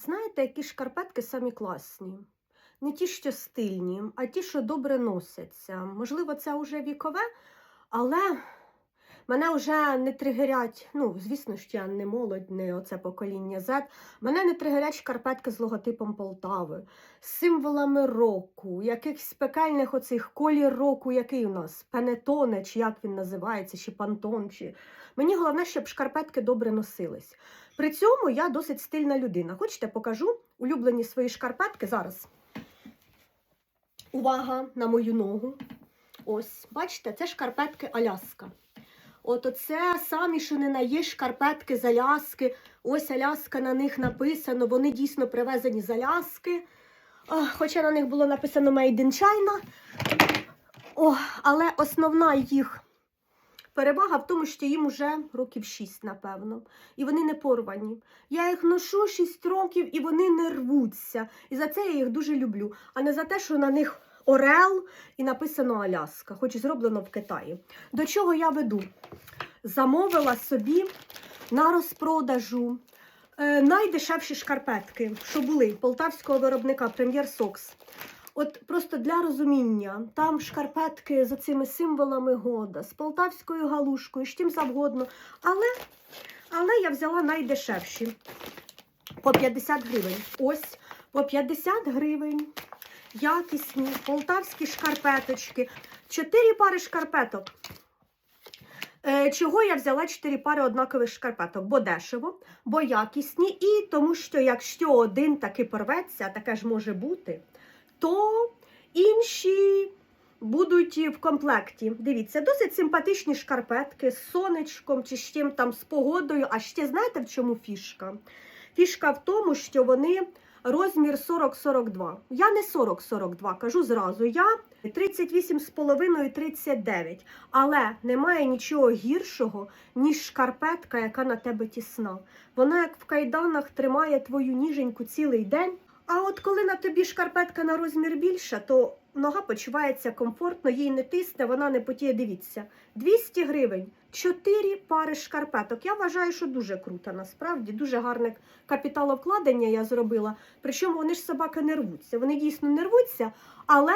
Знаєте, які шкарпетки самі класні? Не ті, що стильні, а ті, що добре носяться. Можливо, це вже вікове, але мене вже не тригерять. Ну, звісно ж, я не молодь, не оце покоління Z. Мене не тригерять шкарпетки з логотипом Полтави, з символами року, якихось пекельних оцих колір року, який у нас пенетоне, чи як він називається, чи пантон. Чи... Мені головне, щоб шкарпетки добре носились. При цьому я досить стильна людина. Хочете, покажу улюблені свої шкарпетки зараз. Увага на мою ногу. Ось, бачите, це шкарпетки Аляска. От оце самі, що не на є шкарпетки з Аляски. Ось Аляска на них написано, вони дійсно привезені з Аляски. О, хоча на них було написано Made in China. О, але основна їх перевага в тому, що їм вже років 6, напевно. І вони не порвані. Я їх ношу 6 років і вони не рвуться. І за це я їх дуже люблю. А не за те, що на них Орел і написано Аляска, хоч зроблено в Китаї. До чого я веду? Замовила собі на розпродажу е, найдешевші шкарпетки, що були полтавського виробника Прем'єр Сокс. От просто для розуміння, там шкарпетки з цими символами года, з полтавською галушкою, з чим завгодно. Але, але я взяла найдешевші по 50 гривень. Ось по 50 гривень. Якісні полтавські шкарпеточки. Чотири пари шкарпеток. Е, Чого я взяла 4 пари однакових шкарпеток? Бо дешево, бо якісні, і тому що якщо один таки порветься, таке ж може бути, то інші будуть в комплекті. Дивіться, досить симпатичні шкарпетки з сонечком чи з чим там з погодою. А ще знаєте в чому фішка? Фішка в тому, що вони розмір 40-42. Я не 40-42, кажу зразу. Я 38,5-39. Але немає нічого гіршого, ніж шкарпетка, яка на тебе тісна. Вона, як в кайданах, тримає твою ніженьку цілий день. А от коли на тобі шкарпетка на розмір більша, то нога почувається комфортно, їй не тисне, вона не потіє. Дивіться, 200 гривень, 4 пари шкарпеток. Я вважаю, що дуже круто, насправді, дуже гарне капіталовкладення я зробила. Причому вони ж собаки не рвуться. Вони дійсно не рвуться, але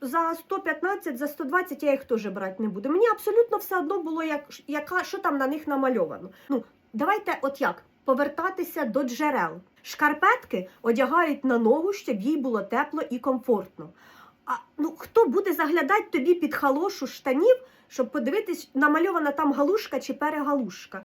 за 115, за 120 я їх теж брати не буду. Мені абсолютно все одно було, як, яка, що там на них намальовано. Ну, давайте, от як, повертатися до джерел. Шкарпетки одягають на ногу, щоб їй було тепло і комфортно. А ну хто буде заглядати тобі під халошу штанів, щоб подивитись, намальована там галушка чи перегалушка?